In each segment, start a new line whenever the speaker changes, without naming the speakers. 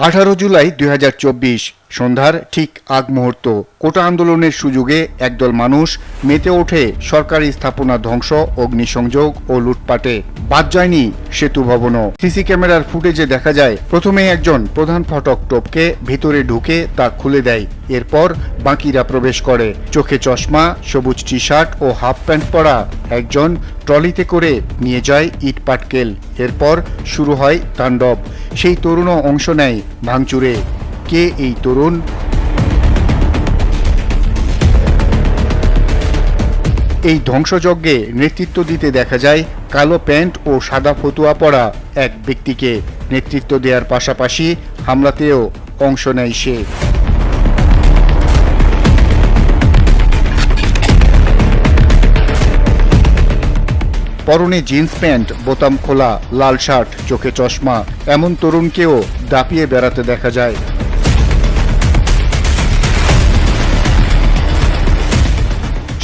আঠারো জুলাই দু হাজার চব্বিশ। সন্ধ্যার ঠিক আগ মুহূর্ত। কোটা আন্দোলনের সুযোগে একদল মানুষ মেতে ওঠে সরকারি স্থাপনা ধ্বংস, অগ্নিসংযোগ ও লুটপাটে। বাদ যায়নি সেতু ভবনও। সিসি ক্যামেরার ফুটেজে দেখা যায়, প্রথমে একজন প্রধান ফটক টপকে ভেতরে ঢুকে তা খুলে দেয়। এরপর বাকিরা প্রবেশ করে। চোখে চশমা, সবুজ টি শার্ট ও হাফ প্যান্ট পরা একজন ট্রলিতে করে নিয়ে যায় ইট পাটকেল। এরপর শুরু হয় তাণ্ডব। সেই তরুণও অংশ নেয় ভাঙচুরে। কে এই তরুণ? এই ধ্বংসযজ্ঞে নেতৃত্ব দিতে দেখা যায় কালো প্যান্ট ও সাদা ফতুয়া পরা এক ব্যক্তিকে। নেতৃত্ব দেওয়ার পাশাপাশি হামলাতেও অংশ নেয় সে। পরনে জিন্স প্যান্ট, বোতাম খোলা, লাল শার্ট, চোখে চশমা, এমন তরুণকেও দাপিয়ে বেড়াতে দেখা যায়।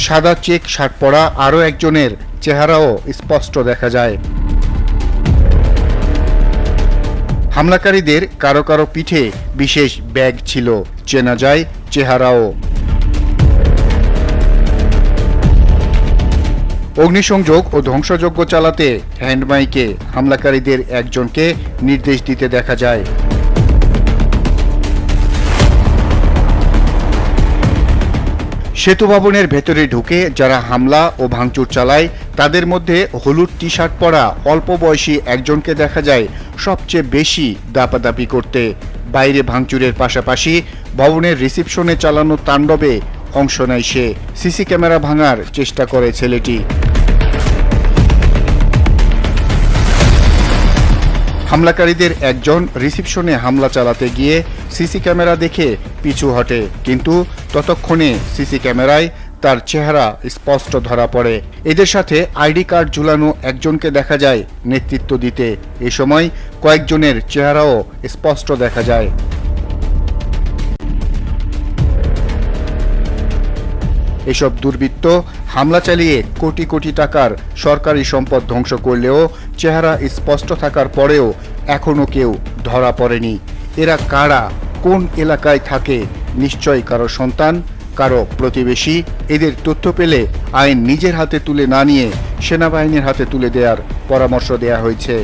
সাদা চেক, শার্ট পরা আরও একজনের চেহারাও স্পষ্ট দেখা যায়। হামলাকারীদের কারও কারও পিঠে বিশেষ ব্যাগ ছিল, চেনা যায় চেহারাও। অগ্নিসংযোগ ও ধ্বংসযজ্ঞ চালাতে হ্যান্ডমাইকে হামলাকারীদের একজনকে নির্দেশ দিতে দেখা যায়। সেতু ভবনের ভেতরে ঢুকে যারা হামলা ও ভাঙচুর চালায়, তাদের মধ্যে হলুদ টি শার্ট পরা অল্প বয়সী একজনকে দেখা যায় সবচেয়ে বেশি দাপাদাপি করতে। বাইরে ভাঙচুরের পাশাপাশি ভবনের রিসিপশনে চালানো তাণ্ডবে অংশ নেয় সে। সিসি ক্যামেরা ভাঙার চেষ্টা করে ছেলেটি। হামলাকারীদের একজন রিসিপশনে হামলা চালাতে গিয়ে সিসি ক্যামেরা দেখে পিছু হটে, কিন্তু ততক্ষণে সিসি ক্যামেরায় তার চেহারা স্পষ্ট ধরা পড়ে। এদের সাথে আইডি কার্ড ঝুলানো একজনকে দেখা যায় নেতৃত্ব দিতে। এ সময় কয়েকজনের চেহারাও স্পষ্ট দেখা যায়। এসব দুর্বৃত্ত হামলা চালিয়ে কোটি কোটি টাকার সরকারি সম্পদ ধ্বংস করলেও চেহারা স্পষ্ট থাকার পরেও এখনও কেউ ধরা পড়েনি। এরা কারা? কোন এলাকায় থাকে? নিশ্চয়ই কারও সন্তান, কারও প্রতিবেশী। এদের তথ্য পেলে আইন নিজের হাতে তুলে না নিয়ে সেনাবাহিনীর হাতে তুলে দেওয়ার পরামর্শ দেয়া হয়েছে।